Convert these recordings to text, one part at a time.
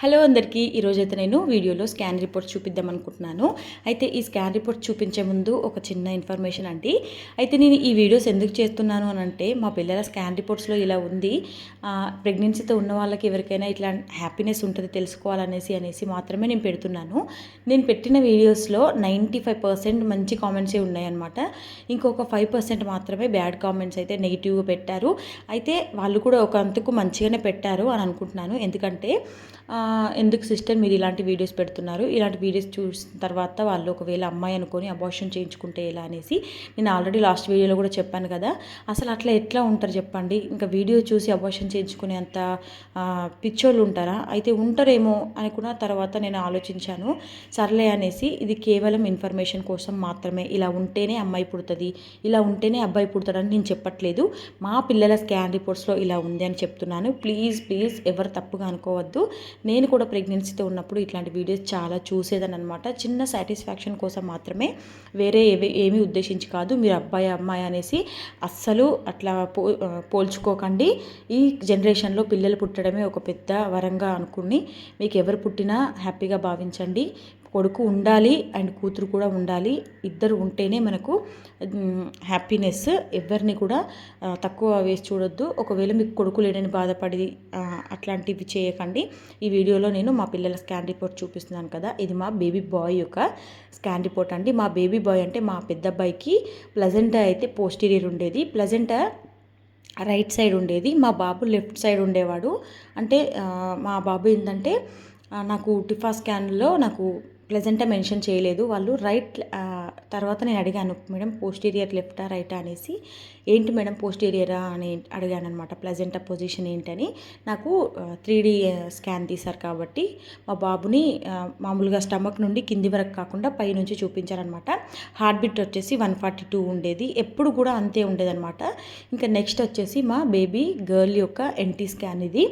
Hello అందరికీ ఈరోజు అయితే నేను వీడియోలో స్కాన్ రిపోర్ట్ చూపిద్దాం అనుకుంటున్నాను. అయితే ఈ స్కాన్ రిపోర్ట్ చూపించే ముందు ఒక చిన్న ఇన్ఫర్మేషన్ అండి. అయితే నేను ఈ వీడియోస్ ఎందుకు చేస్తున్నాను అని అంటే మా పిల్లల స్కాన్ రిపోర్ట్స్లో ఇలా ఉంది. ప్రెగ్నెన్సీతో ఉన్న వాళ్ళకి ఎవరికైనా ఇట్లా హ్యాపీనెస్ ఉంటుంది తెలుసుకోవాలనేసి అనేసి మాత్రమే నేను పెడుతున్నాను. నేను పెట్టిన వీడియోస్లో నైంటీ ఫైవ్ పర్సెంట్ మంచి కామెంట్సే ఉన్నాయన్నమాట. ఇంకొక ఫైవ్ పర్సెంట్ మాత్రమే బ్యాడ్ కామెంట్స్ అయితే నెగిటివ్గా పెట్టారు. అయితే వాళ్ళు కూడా ఒక అంతకు మంచిగానే పెట్టారు అని అనుకుంటున్నాను. ఎందుకంటే ఎందుకు సిస్టర్ మీరు ఇలాంటి వీడియోస్ పెడుతున్నారు? ఇలాంటి వీడియోస్ చూసిన తర్వాత వాళ్ళు ఒకవేళ అమ్మాయి అనుకొని అబార్షన్ చేయించుకుంటే ఎలా అనేసి నేను ఆల్రెడీ లాస్ట్ వీడియోలో కూడా చెప్పాను కదా. అసలు అట్లా ఎట్లా ఉంటారు చెప్పండి? ఇంకా వీడియో చూసి అబార్షన్ చేయించుకునే అంత పిచ్చోళ్ళు ఉంటారా? అయితే ఉంటారేమో అనుకున్న తర్వాత నేను ఆలోచించాను. సర్లే అనేసి ఇది కేవలం ఇన్ఫర్మేషన్ కోసం మాత్రమే. ఇలా ఉంటేనే అమ్మాయి పుడుతుంది ఇలా ఉంటేనే అబ్బాయి పుడతాడని నేను చెప్పట్లేదు. మా పిల్లల స్కాన్ రిపోర్ట్స్లో ఇలా ఉంది అని చెప్తున్నాను. ప్లీజ్ ప్లీజ్ ఎవరు తప్పుగా అనుకోవద్దు. నేను నేను కూడా ప్రెగ్నెన్సీతో ఉన్నప్పుడు ఇట్లాంటి వీడియోస్ చాలా చూసేదాన్ని అనమాట చిన్న సాటిస్ఫాక్షన్ కోసం మాత్రమే వేరే ఏవి ఏమీ ఉద్దేశించి కాదు మీరు అబ్బాయి అమ్మాయి అనేసి అస్సలు అట్లా పో పోల్చుకోకండి. ఈ జనరేషన్లో పిల్లలు పుట్టడమే ఒక పెద్ద వరంగా అనుకుని మీకు ఎవరు పుట్టినా హ్యాపీగా భావించండి. కొడుకు ఉండాలి అండ్ కూతురు కూడా ఉండాలి. ఇద్దరు ఉంటేనే మనకు హ్యాపీనెస్ ఎవరిని కూడా తక్కువ వేసి చూడొద్దు. ఒకవేళ మీకు కొడుకు లేడని బాధపడి అట్లాంటివి చేయకండి. ఈ వీడియోలో నేను మా పిల్లల స్కాన్ రిపోర్ట్ చూపిస్తున్నాను కదా. ఇది మా బేబీ బాయ్ యొక్క స్కాన్ రిపోర్ట్ అండి. మా బేబీ బాయ్ అంటే మా పెద్ద అబ్బాయికి ప్లజెంటా అయితే పోస్టీరియర్ ఉండేది. ప్లజెంటా రైట్ సైడ్ ఉండేది. మా బాబు లెఫ్ట్ సైడ్ ఉండేవాడు. అంటే మా బాబు ఏంటంటే నాకు టిఫా స్కాన్లో నాకు ప్లెజెంటా మెన్షన్ చేయలేదు. వాళ్ళు రైట్ తర్వాత నేను అడిగాను మేడం పోస్టీరియర్ లెఫ్టా రైటా అనేసి. ఏంటి మేడం పోస్టీరియరా అని అడిగాను అనమాట ప్లెజెంటా పొజిషన్ ఏంటని? నాకు త్రీ డీ స్కాన్ తీశారు కాబట్టి మా బాబుని మామూలుగా స్టమక్ నుండి కింది వరకు కాకుండా పై నుంచి చూపించారనమాట హార్ట్ బీట్ వచ్చేసి వన్ ఫార్టీ టూ ఉండేది. ఎప్పుడు కూడా అంతే ఉండేదన్నమాట. ఇంకా నెక్స్ట్ వచ్చేసి మా బేబీ గర్ల్ యొక్క ఎన్టీ స్కాన్ ఇది.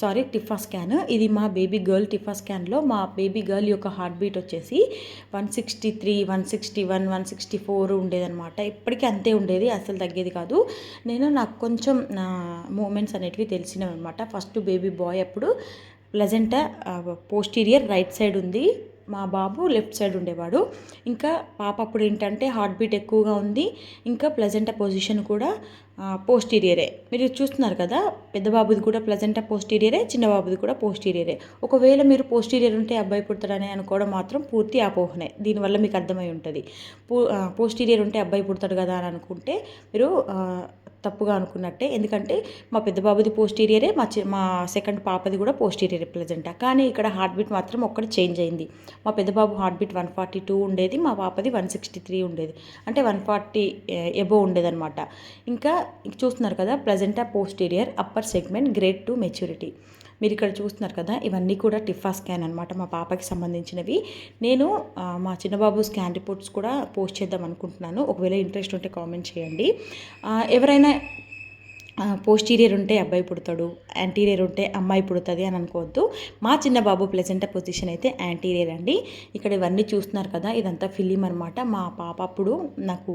Sorry TIFFA scan. ఇది మా బేబీ గర్ల్ టిఫా స్కాన్లో. మా బేబీ గర్ల్ యొక్క హార్ట్ బీట్ వచ్చేసి one sixty three one sixty one one sixty four ఉండేదన్నమాట. ఇప్పటికీ అంతే ఉండేది అసలు తగ్గేది కాదు. నేను నాకు కొంచెం నా మూమెంట్స్ అనేటివి తెలిసినవి అనమాట ఫస్ట్ బేబీ బాయ్ అప్పుడు ప్లెజెంట్ పోస్టీరియర్ రైట్ సైడ్ ఉంది. మా బాబు లెఫ్ట్ సైడ్ ఉండేవాడు. ఇంకా పాప అప్పుడు ఏంటంటే హార్ట్ బీట్ ఎక్కువగా ఉంది. ఇంకా ప్లెజెంట పొజిషన్ కూడా పోస్టీరియరే. మీరు చూస్తున్నారు కదా పెద్ద బాబుది కూడా ప్లజెంటా పోస్టీరియరే చిన్న బాబుది కూడా పోస్టీరియరే. ఒకవేళ మీరు పోస్టీరియర్ ఉంటే అబ్బాయి పుడతాడని అనుకోవడం మాత్రం పూర్తి అపోహనే. దీనివల్ల మీకు అర్థమై ఉంటుంది. పో పోస్టీరియర్ ఉంటే అబ్బాయి పుడతాడు కదా అని అనుకుంటే మీరు తప్పుగా అనుకున్నట్టే. ఎందుకంటే మా పెద్ద బాబుది పోస్టీరియరే మా మా సెకండ్ పాపది కూడా పోస్టీరియర్ ప్రెజెంట్ కానీ ఇక్కడ హార్ట్ బీట్ మాత్రం ఒక్కటి చేంజ్ అయింది. మా పెద్దబాబు heart beat one forty two ఉండేది మా పాపది వన్ సిక్స్టీ త్రీ ఉండేది. అంటే వన్ ఫార్టీ ఎబో ఉండేదన్నమాట. ఇంకా చూస్తున్నారు కదా placenta posterior upper segment grade two maturity మీరు ఇక్కడ చూస్తున్నారు కదా ఇవన్నీ కూడా టిఫా స్కాన్ అనమాట మా పాపకి సంబంధించినవి. నేను మా చిన్నబాబు స్కాన్ రిపోర్ట్స్ కూడా పోస్ట్ చేద్దాం అనుకుంటున్నాను. ఒకవేళ ఇంట్రెస్ట్ ఉంటే కామెంట్ చేయండి. ఎవరైనా పోస్టీరియర్ ఉంటే అబ్బాయి పుడతాడు యాంటీరియర్ ఉంటే అమ్మాయి పుడుతుంది అని అనుకోవద్దు. మా చిన్న బాబు ప్లెజెంట్ పొజిషన్ అయితే యాంటీరియర్ అండి. ఇక్కడ ఇవన్నీ చూస్తున్నారు కదా ఇదంతా ఫిలిం అనమాట మా పాప అప్పుడు నాకు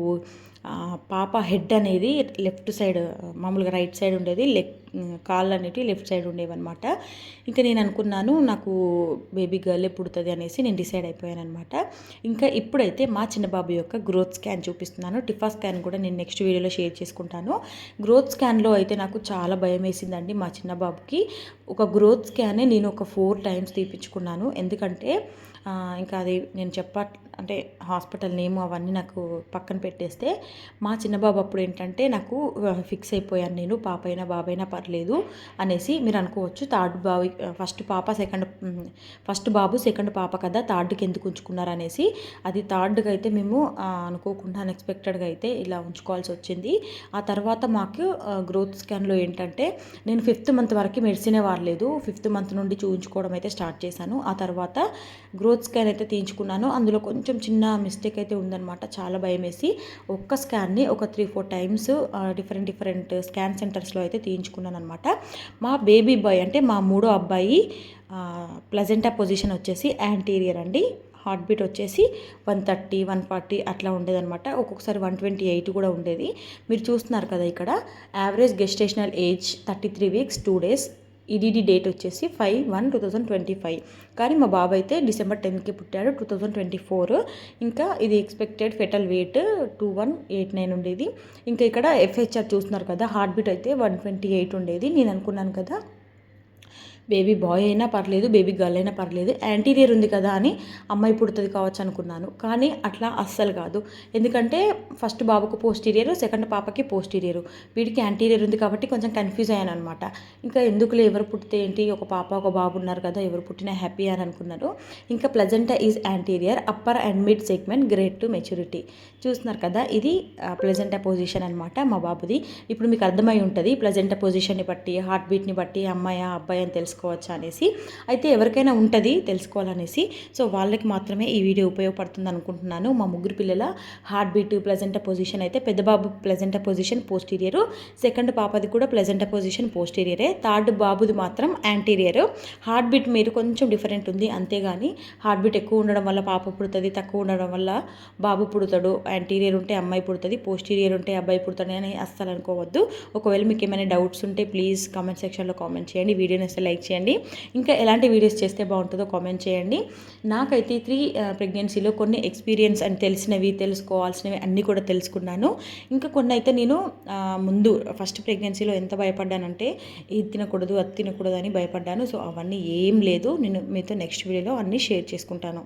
పాప హెడ్ అనేది లెఫ్ట్ సైడ్ మామూలుగా రైట్ సైడ్ ఉండేది లెఫ్ట్ కాళ్ళు అనేవి లెఫ్ట్ సైడ్ ఉండేవన్నమాట. ఇంకా నేను అనుకున్నాను నాకు బేబీ గర్లే పుడుతుంది అనేసి నేను డిసైడ్ అయిపోయాను అనమాట ఇంకా ఇప్పుడైతే మా చిన్న బాబు యొక్క గ్రోత్ స్కాన్ చూపిస్తున్నాను. టిఫా స్కాన్ కూడా నేను నెక్స్ట్ వీడియోలో షేర్ చేసుకుంటాను. గ్రోత్ స్కాన్లో అయితే నాకు చాలా భయం వేసిందండి మా చిన్న బాబుకి. ఒక గ్రోత్ స్కానే నేను ఒక ఫోర్ టైమ్స్ తీపించుకున్నాను ఎందుకంటే ఇంకా అది నేను చెప్ప అంటే హాస్పిటల్ నేమ్ అవన్నీ నాకు పక్కన పెట్టేస్తే మా చిన్న బాబు అప్పుడు ఏంటంటే నాకు ఫిక్స్ అయిపోయాను నేను పాప అయినా బాబైనా పర్లేదు అనేసి మీరు అనుకోవచ్చు. థర్డ్ బాబు ఫస్ట్ పాప సెకండ్ ఫస్ట్ బాబు సెకండ్ పాప కదా థర్డ్కి ఎందుకు ఉంచుకున్నారు అనేసి. అది థర్డ్గా అయితే మేము అనుకోకుండా అన్ఎక్స్పెక్టెడ్గా అయితే ఇలా ఉంచుకోవాల్సి వచ్చింది. ఆ తర్వాత మాకు గ్రోత్ స్కాన్లో ఏంటంటే నేను ఫిఫ్త్ మంత్ వరకు మెడిసినే వాడలేదు. ఫిఫ్త్ మంత్ నుండి చూపించుకోవడం అయితే స్టార్ట్ చేశాను. ఆ తర్వాత గ్రోత్ స్కాన్ అయితే తీయించుకున్నాను. అందులో కొంచెం కొంచెం చిన్న మిస్టేక్ అయితే ఉందన్నమాట. చాలా భయం వేసి ఒక్క స్కాన్ని ఒక three four times different different scan సెంటర్స్లో అయితే తీయించుకున్నాను అనమాట మా బేబీ బాయ్ అంటే మా మూడో అబ్బాయి ప్లజెంటా పొజిషన్ వచ్చేసి యాంటీరియర్ అండి. హార్ట్ బీట్ వచ్చేసి వన్ థర్టీ వన్ ఫార్టీ అట్లా ఉండేదన్నమాట. ఒక్కొక్కసారి వన్ ట్వంటీ ఎయిట్ కూడా ఉండేది. మీరు చూస్తున్నారు కదా ఇక్కడ average gestational age thirty three weeks two days. EDD date వచ్చేసి five one two thousand twenty five కానీ మా బాబు అయితే డిసెంబర్ టెన్త్కి పుట్టాడు టూ థౌజండ్ ట్వంటీ ఫోర్ ఇంకా ఇది expected fetal weight two one eight nine ఉండేది. ఇంకా ఇక్కడ ఎఫ్హెచ్ఆర్ చూస్తున్నారు కదా హార్ట్ బీట్ అయితే వన్ ట్వంటీ ఎయిట్ ఉండేది. నేను అనుకున్నాను కదా బేబీ బాయ్ అయినా పర్లేదు బేబీ గర్ల్ అయినా పర్లేదు యాంటీరియర్ ఉంది కదా అని అమ్మాయి పుడుతుంది కావచ్చు అనుకున్నాను. కానీ అట్లా అస్సలు కాదు. ఎందుకంటే ఫస్ట్ బాబుకు పోస్టీరియర్ సెకండ్ పాపకి పోస్టీరియర్. వీడికి యాంటీరియర్ ఉంది కాబట్టి కొంచెం కన్ఫ్యూజ్ అయ్యాను అనమాట ఇంకా ఎందుకులే ఎవరు పుట్టితే ఏంటి? ఒక పాప ఒక బాబు ఉన్నారు కదా ఎవరు పుట్టినా హ్యాపీ అని అనుకున్నారు ఇంకా placenta is anterior upper and mid segment grade two maturity. చూస్తున్నారు కదా ఇది ప్లెజెంటా పొజిషన్ అనమాట మా బాబుది. ఇప్పుడు మీకు అర్థమై ఉంటుంది ప్లెజెంటా పొజిషన్ని బట్టి హార్ట్ బీట్ని బట్టి అమ్మాయి అబ్బాయి అని తెలుసు తెలుసుకోవచ్చు అనేసి. అయితే ఎవరికైనా ఉంటుంది తెలుసుకోవాలనేసి. సో వాళ్ళకి మాత్రమే ఈ వీడియో ఉపయోగపడుతుంది అనుకుంటున్నాను మా ముగ్గురు పిల్లల హార్ట్ బీట్ ప్లెజెంట్ పొజిషన్ అయితే పెద్ద బాబు ప్లెజెంటా పొజిషన్ పోస్టీరియర్ సెకండ్ పాపది కూడా ప్లెజెంట్ పొజిషన్ పోస్టీరియరే థర్డ్ బాబుది మాత్రం యాంటీరియర్ హార్ట్ బీట్ మీరు కొంచెం డిఫరెంట్ ఉంది అంతేగాని హార్ట్ బీట్ ఎక్కువ ఉండడం వల్ల పాప పుడుతుంది తక్కువ ఉండడం వల్ల బాబు పుడతాడు యాంటీరియర్ ఉంటే అమ్మాయి పుడుతుంది పోస్టీరియర్ ఉంటే అబ్బాయి పుడతాడు అని అస్సలు అనుకోవద్దు. ఒకవేళ మీకు ఏమైనా డౌట్స్ ఉంటే ప్లీజ్ కామెంట్ సెక్షన్లో కామెంట్ చేయండి. వీడియోని అసలు లైక్ చేయండి. ఇంకా ఎలాంటి వీడియోస్ చేస్తే బాగుంటుందో కామెంట్ చేయండి. నాకైతే త్రీ ప్రెగ్నెన్సీలో uh, కొన్ని ఎక్స్పీరియన్స్ అండ్ తెలిసినవి తెలుసుకోవాల్సినవి అన్నీ కూడా తెలుసుకున్నాను. ఇంకా కొన్ని అయితే నేను uh, ముందు ఫస్ట్ ప్రెగ్నెన్సీలో ఎంత భయపడ్డానంటే ఇది తినకూడదు అది తినకూడదు అని భయపడ్డాను. సో అవన్నీ ఏం లేదు. నేను మీతో నెక్స్ట్ వీడియోలో అన్నీ షేర్ చేసుకుంటాను.